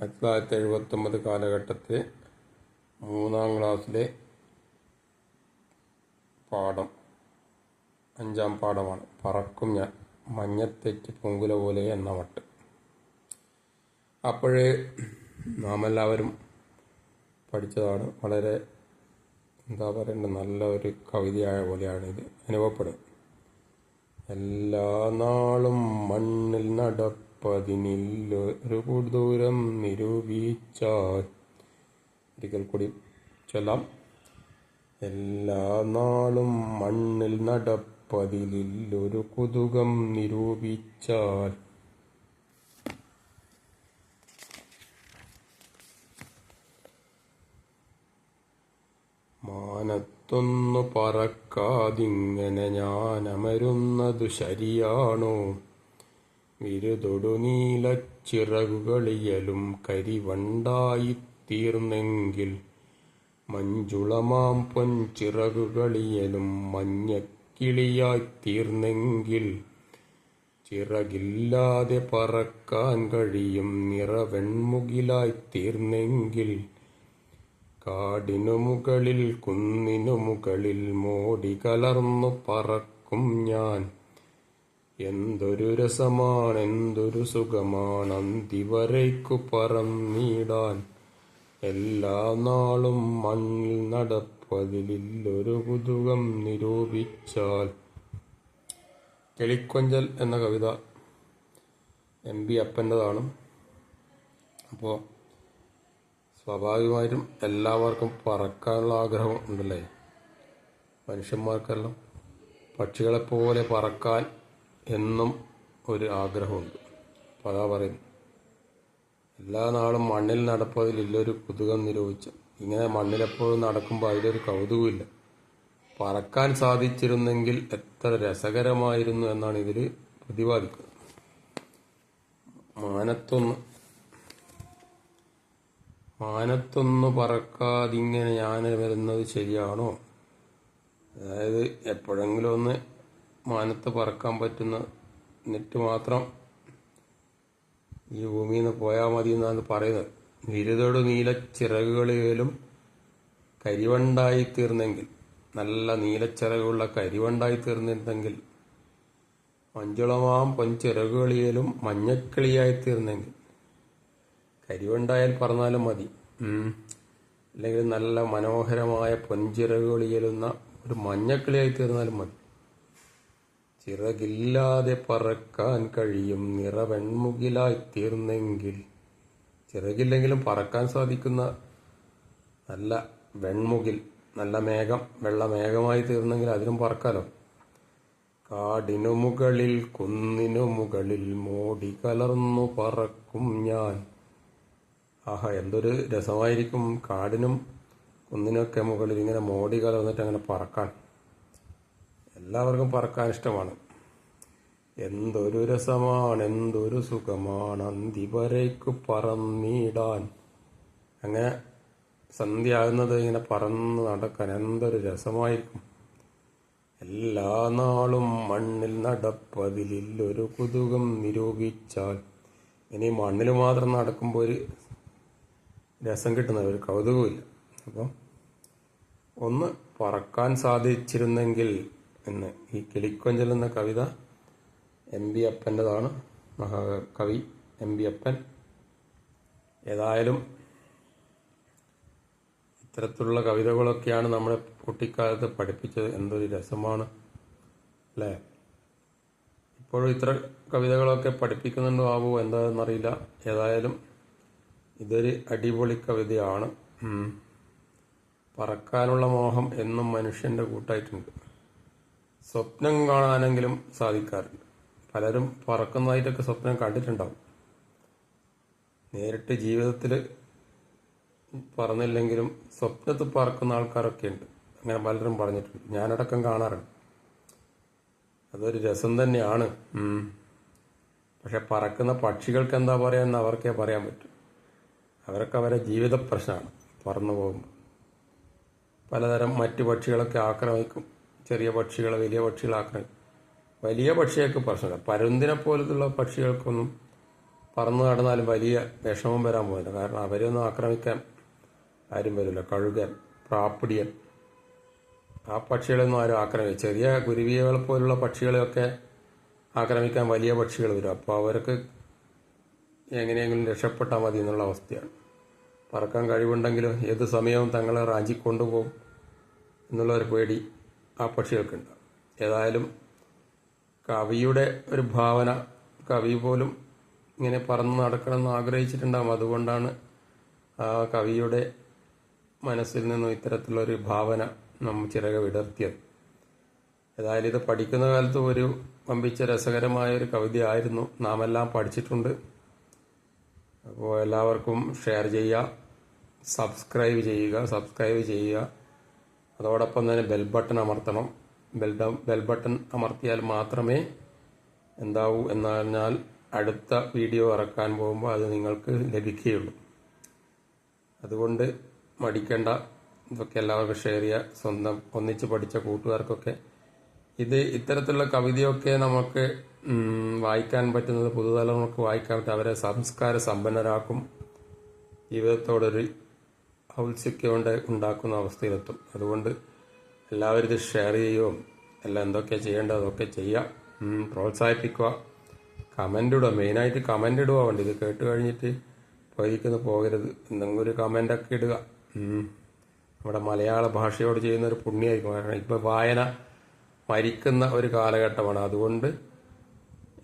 ആയിരത്തി തൊള്ളായിരത്തി എഴുപത്തൊമ്പത് കാലഘട്ടത്തെ മൂന്നാം ക്ലാസ്സിലെ പാഠം. അഞ്ചാം പാഠമാണ്. പറക്കും ഞാൻ. മഞ്ഞത്തെറ്റ് പൊങ്കുല പോലെ എന്ന വട്ട്. അപ്പോഴേ നാം എല്ലാവരും പഠിച്ചതാണ്. വളരെ എന്താ പറയണ്ടത് നല്ല ഒരു കവിതയായ പോലെയാണ് ഇത്. അനുഭവപ്പെടുന്നത്. എല്ലാ നാളും മണ്ണിൽ നടപ്പതിനില്ലൊരു ദൂരം നിരൂപിച്ചാൽ. ഒരിക്കൽ കൂടി ചൊല്ലാം. എല്ലാ നാളും മണ്ണിൽ നടപ്പതിലൊരു കുതുകം നിരൂപിച്ചാൽ. മാനത്തൊന്നു പറക്കാതിങ്ങനെ ഞാൻ അമരുന്നതു ശരിയാണോ? വിരുതൊടു നീലച്ചിറകുകളിയലും കരിവണ്ടായി തീർന്നെങ്കിൽ മഞ്ജുളമാം പൊൻചിറകുകളിയലും മഞ്ഞക്കിളിയായി തീർന്നെങ്കിൽ ചിറകില്ലാതെ പറക്കാൻ കഴിയും നിറവെൺമുകിലായി തീർന്നെങ്കിൽ കാടിനു മുകളിൽ കുന്നിനു മുകളിൽ മോടി കലർന്നു പറക്കും ഞാൻ. എന്തൊരു രസമാണ് എന്തൊരു സുഖമാണ്. അന്തിവരയ്ക്കു പറന്നിടാൻ എല്ലാ നാളും മണ്ണിൽ നടപ്പതിലൊരു കുതുകം നിരൂപിച്ചാൽ. കെളിക്കൊഞ്ചൽ എന്ന കവിത എം ബി അപ്പന്റെതാണ്. അപ്പോൾ സ്വാഭാവികമായിട്ടും എല്ലാവർക്കും പറക്കാനുള്ള ആഗ്രഹം ഉണ്ടല്ലേ? മനുഷ്യന്മാർക്കെല്ലാം പക്ഷികളെപ്പോലെ പറക്കാൻ എന്നും ഒരു ആഗ്രഹമുണ്ട്. അപ്പോൾ അതാ പറയും എല്ലാ നാളും മണ്ണിൽ നടപ്പതിലില്ലൊരു കുതുകം നിരോധിച്ച. ഇങ്ങനെ മണ്ണിലെപ്പോഴും നടക്കുമ്പോൾ അതിലൊരു കൗതുകമില്ല പറക്കാൻ സാധിച്ചിരുന്നെങ്കിൽ എത്ര രസകരമായിരുന്നു എന്നാണ് ഇതിൽ പ്രതിപാദിക്കുന്നത്. മാനത്തൊന്ന്. മാനത്തൊന്ന് പറക്കാതിങ്ങനെ ഞാൻ വരുന്നത് ശരിയാണോ? അതായത് എപ്പോഴെങ്കിലും ഒന്ന് മാനത്ത് പറക്കാൻ പറ്റുന്ന നെറ്റ് മാത്രം ഈ ഭൂമിയിൽ നിന്ന് പോയാൽ മതി എന്നാണ് പറയുന്നത്. വിരുതോട് നീല ചിറകുകളിലും കരിവണ്ടായി തീർന്നെങ്കിൽ നല്ല നീലച്ചിറകുള്ള കരിവണ്ടായി തീർന്നിരുന്നെങ്കിൽ മഞ്ചുളമാം പൊൻചിറകുകളിലും മഞ്ഞക്കിളിയായി തീർന്നെങ്കിൽ കരിവണ്ടായാൽ പറഞ്ഞാലും മതി. അല്ലെങ്കിൽ നല്ല മനോഹരമായ പൊൻചിറകുകളിലുന്ന ഒരു മഞ്ഞക്കിളിയായി തീർന്നാലും മതി. ചിറകില്ലാതെ പറക്കാൻ കഴിയും നിറവെൺമുകിലായി തീർന്നെങ്കിൽ. ചിറകില്ലെങ്കിലും പറക്കാൻ സാധിക്കുന്ന നല്ല വെൺമുകിൽ നല്ല മേഘം വെള്ള മേഘമായി തീർന്നെങ്കിൽ അതിനും പറക്കാലോ? കാടിനു മുകളിൽ കുന്നിനു മുകളിൽ മോടി കലർന്നു പറക്കും ഞാൻ. ആഹാ എന്തൊരു രസമായിരിക്കും കാടിനും കുന്നിനൊക്കെ മുകളിൽ ഇങ്ങനെ മോടി കലർന്നിട്ട് അങ്ങനെ പറക്കാൻ. എല്ലാവർക്കും പറക്കാൻ ഇഷ്ടമാണ്. എന്തൊരു രസമാണ് എന്തൊരു സുഖമാണ്. അന്തിവരയ്ക്കു പറന്നിടാൻ. അങ്ങനെ സന്ധ്യ ആകുന്നത് ഇങ്ങനെ പറന്ന് നടക്കാൻ എന്തൊരു രസമായിരിക്കും. എല്ലാ നാളും മണ്ണിൽ നടപ്പതിലൊരു കുതുകം നിരൂപിച്ചാൽ ഇനി മണ്ണിൽ മാത്രം നടക്കുമ്പോൾ ഒരു രസം കിട്ടുന്ന ഒരു കൗതുകമില്ല അപ്പം ഒന്ന് പറക്കാൻ സാധിച്ചിരുന്നെങ്കിൽ എന്ന്. ഈ കിളിക്കൊഞ്ചൽ എന്ന കവിത എം ബി അപ്പന്റെതാണ്. മഹാകവി എം ബി അപ്പൻ. ഏതായാലും ഇത്തരത്തിലുള്ള കവിതകളൊക്കെയാണ് നമ്മളെ കുട്ടിക്കാലത്ത് പഠിപ്പിച്ചത്. എന്തൊരു രസമാണ് അല്ലേ? ഇപ്പോഴും ഇത്ര കവിതകളൊക്കെ പഠിപ്പിക്കുന്നുണ്ടോ ആവോ? എന്താണെന്നറിയില്ല. ഏതായാലും ഇതൊരു അടിപൊളി കവിതയാണ്. പറക്കാനുള്ള മോഹം എന്നും മനുഷ്യന്റെ കൂട്ടായിട്ടുണ്ട്. സ്വപ്നം കാണാനെങ്കിലും സാധിക്കാറുണ്ട് പലരും പറക്കുന്നതായിട്ടൊക്കെ സ്വപ്നം കണ്ടിട്ടുണ്ടാവും. നേരിട്ട് ജീവിതത്തിൽ പറഞ്ഞില്ലെങ്കിലും സ്വപ്നത്തിൽ പറക്കുന്ന ആൾക്കാരൊക്കെ ഉണ്ട്. അങ്ങനെ പലരും പറഞ്ഞിട്ടുണ്ട്. ഞാനടക്കം കാണാറുണ്ട്. അതൊരു രസം തന്നെയാണ്. പക്ഷെ പറക്കുന്ന പക്ഷികൾക്ക് എന്താ പറയാന്ന് അവർക്കേ പറയാൻ പറ്റും. അവരൊക്കെ അവരെ ജീവിത പ്രശ്നമാണ് പറന്നു പോകുമ്പോൾ. പലതരം മറ്റു പക്ഷികളൊക്കെ ആക്രമിക്കും. ചെറിയ പക്ഷികളെ വലിയ പക്ഷികളാക്കാൻ. വലിയ പക്ഷികൾക്ക് പ്രശ്നമില്ല. പരുന്തിനെ പോലത്തുള്ള പക്ഷികൾക്കൊന്നും പറന്നു നടന്നാലും വലിയ വിഷമം വരാൻ പോകുന്നില്ല. കാരണം അവരെയൊന്നും ആക്രമിക്കാൻ ആരും വരില്ല. കഴുകൻ പ്രാപ്പിടിയൻ. ആ പക്ഷികളെയൊന്നും ആരും ആക്രമിക്കും ചെറിയ കുരുവികളെ പോലുള്ള പക്ഷികളെയൊക്കെ ആക്രമിക്കാൻ വലിയ പക്ഷികൾ വരും. അപ്പോൾ അവർക്ക് എങ്ങനെയെങ്കിലും രക്ഷപ്പെട്ടാൽ മതി എന്നുള്ള അവസ്ഥയാണ്. പറക്കാൻ കഴിവുണ്ടെങ്കിലും ഏത് സമയവും തങ്ങളെ റാഞ്ചി കൊണ്ടുപോകും എന്നുള്ള പേടി ആ പക്ഷികൾക്കുണ്ട്. ഏതായാലും കവിയുടെ ഒരു ഭാവന കവി പോലും ഇങ്ങനെ പറന്ന് നടക്കണമെന്ന് ആഗ്രഹിച്ചിട്ടുണ്ടാകും അതുകൊണ്ടാണ് ആ കവിയുടെ മനസ്സിൽ നിന്നും ഇത്തരത്തിലുള്ളൊരു ഭാവന നമ്മൾ ചിറക വിടർത്തിയത്. ഏതായാലും ഇത് പഠിക്കുന്ന കാലത്ത് ഒരു വമ്പിച്ച രസകരമായ ഒരു കവിതയായിരുന്നു നാം എല്ലാം പഠിച്ചിട്ടുണ്ട്. അപ്പോൾ എല്ലാവർക്കും ഷെയർ ചെയ്യുക സബ്സ്ക്രൈബ് ചെയ്യുക സബ്സ്ക്രൈബ് ചെയ്യുക. അതോടൊപ്പം തന്നെ ബെൽ ബട്ടൺ അമർത്തണം. ബെൽ ബെൽ ബട്ടൺ അമർത്തിയാൽ മാത്രമേ എന്താവൂ എന്ന് പറഞ്ഞാൽ അടുത്ത വീഡിയോ ഇറക്കാൻ പോകുമ്പോൾ അത് നിങ്ങൾക്ക് ലഭിക്കുകയുള്ളൂ. അതുകൊണ്ട് മടിക്കേണ്ട. ഇതൊക്കെ എല്ലാവർക്കും ഷെയർ ചെയ്യുക സ്വന്തം ഒന്നിച്ച് പഠിച്ച കൂട്ടുകാർക്കൊക്കെ. ഇത് ഇത്തരത്തിലുള്ള കവിതയൊക്കെ നമുക്ക് വായിക്കാൻ പറ്റുന്നത് പുതുതലമുറക്ക് വായിക്കാൻ പറ്റും. അവരെ സംസ്കാര സമ്പന്നരാക്കും ജീവിതത്തോടൊരു ഔത്സുക്യം കൊണ്ട് ഉണ്ടാക്കുന്ന അവസ്ഥയിലെത്തും അതുകൊണ്ട് എല്ലാവരും ഇത് ഷെയർ ചെയ്യുകയും എല്ലാം എന്തൊക്കെ ചെയ്യേണ്ടത് അതൊക്കെ ചെയ്യുക പ്രോത്സാഹിപ്പിക്കുക. കമന്റ് ഇടുക. മെയിനായിട്ട് കമന്റ് ഇടുക. വേണ്ടി ഇത് കേട്ട് കഴിഞ്ഞിട്ട് പോയിരിക്കുന്ന പോകരുത്. എന്തെങ്കിലും ഒരു കമന്റൊക്കെ ഇടുക. നമ്മുടെ മലയാള ഭാഷയോട് ചെയ്യുന്ന ഒരു പുണ്യമായിരിക്കും കാരണം ഇപ്പോൾ വായന മരിക്കുന്ന ഒരു കാലഘട്ടമാണ്. അതുകൊണ്ട്